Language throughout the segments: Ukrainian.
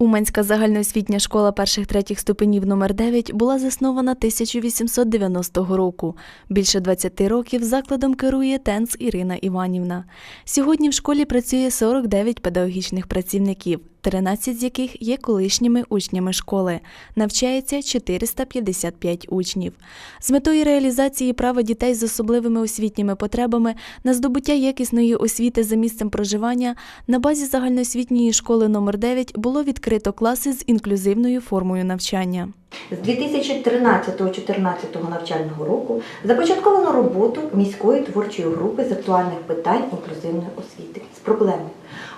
Уманська загальноосвітня школа перших третіх ступенів номер 9 була заснована 1890 року. Більше 20 років закладом керує ТЕНС Ірина Іванівна. Сьогодні в школі працює 49 педагогічних працівників, 13 з яких є колишніми учнями школи. Навчається 455 учнів. З метою реалізації права дітей з особливими освітніми потребами на здобуття якісної освіти за місцем проживання на базі загальноосвітньої школи номер 9 було відкрито класи з інклюзивною формою навчання. З 2013-2014 навчального року започатковано роботу міської творчої групи з актуальних питань інклюзивної освіти проблеми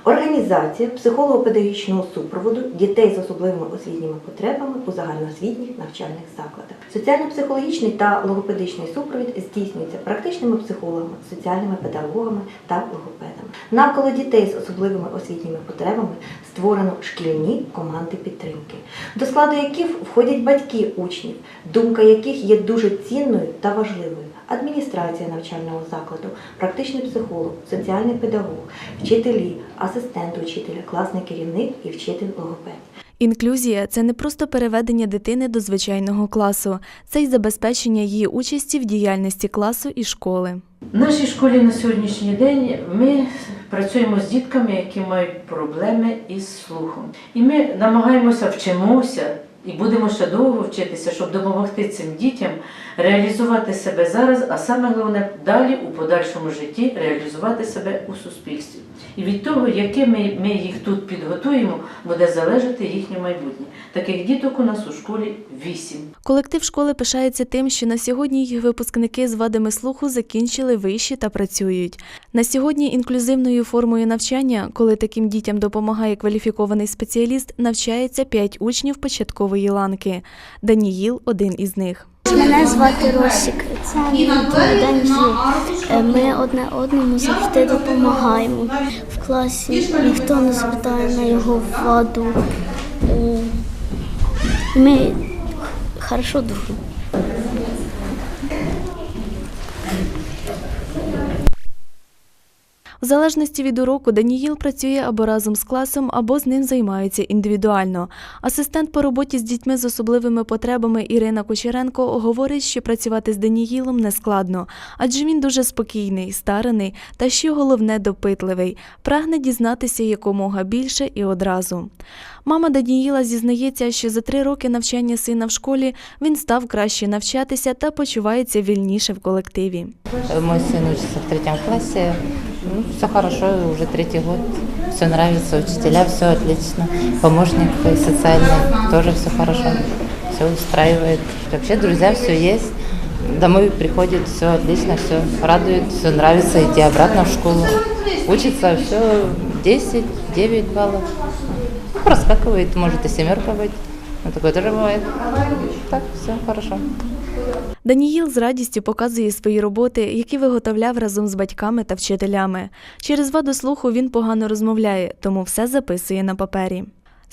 організація психолого-педагогічного супроводу дітей з особливими освітніми потребами у загальноосвітніх навчальних закладах. Соціально-психологічний та логопедичний супровід здійснюється практичними психологами, соціальними педагогами та логопедами. Навколо дітей з особливими освітніми потребами створено шкільні команди підтримки, до складу яких входять батьки учнів, думка яких є дуже цінною та важливою. Адміністрація навчального закладу, практичний психолог, соціальний педагог, вчителі, асистент учителя, класний керівник і вчитель логопед. Інклюзія це не просто переведення дитини до звичайного класу, це й забезпечення її участі в діяльності класу і школи. В нашій школі на сьогоднішній день ми працюємо з дітками, які мають проблеми із слухом. І ми намагаємося вчимося і будемо ще довго вчитися, щоб допомогти цим дітям реалізувати себе зараз, а саме головне далі у подальшому житті реалізувати себе у суспільстві. І від того, якими ми їх тут підготуємо, буде залежати їхнє майбутнє. Таких діток у нас у школі вісім. Колектив школи пишається тим, що на сьогодні їх випускники з вадами слуху закінчили виші та працюють. На сьогодні інклюзивною формою навчання, коли таким дітям допомагає кваліфікований спеціаліст, навчається 5 учнів початкової ланки. Даніїл один із них. Мене звати Росік. Це мій Даніл. Е, Ми одне одному завжди допомагаємо. В класі ніхто не звертає на його ваду. Е, Ми хорошо дружимо. Залежності від уроку Даніїл працює або разом з класом, або з ним займається індивідуально. Асистент по роботі з дітьми з особливими потребами Ірина Кучеренко говорить, що працювати з Даніїлом не складно, адже він дуже спокійний, стараний та що головне допитливий, прагне дізнатися якомога більше і одразу. Мама Даніїла зізнається, що за три роки навчання сина в школі він став краще навчатися та почувається вільніше в колективі. Мой сын учится в третьем классе. Ну, все хорошо, уже третий год. Все нравится, учителя, все отлично. Помощник социальный, тоже все хорошо. Все устраивает. Вообще, друзья, все есть. Домой приходит, все отлично, все радует, все нравится идти обратно в школу. Учится все 10, 9 баллов. Проскакивает, может и семерка быть. Ну, такое тоже бывает. Так, все хорошо. Даніїл з радістю показує свої роботи, які виготовляв разом з батьками та вчителями. Через ваду слуху він погано розмовляє, тому все записує на папері.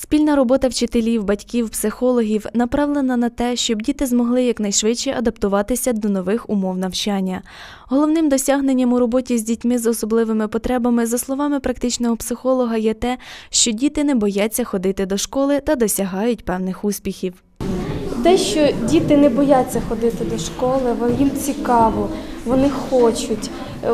Спільна робота вчителів, батьків, психологів направлена на те, щоб діти змогли якнайшвидше адаптуватися до нових умов навчання. Головним досягненням у роботі з дітьми з особливими потребами, за словами практичного психолога, є те, що діти не бояться ходити до школи та досягають певних успіхів. Те, що діти не бояться ходити до школи, їм цікаво, вони хочуть, е,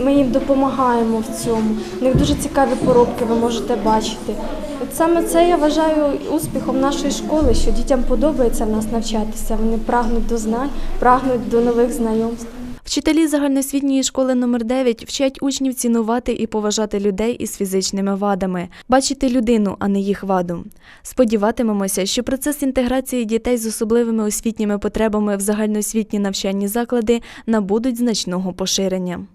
ми їм допомагаємо в цьому. У них дуже цікаві поробки, ви можете бачити. От саме це я вважаю успіхом нашої школи, що дітям подобається в нас навчатися. Вони прагнуть до знань, прагнуть до нових знайомств. Вчителі загальноосвітньої школи номер 9 вчать учнів цінувати і поважати людей із фізичними вадами, бачити людину, а не їх ваду. Сподіватимемося, що процес інтеграції дітей з особливими освітніми потребами в загальноосвітні навчальні заклади набудуть значного поширення.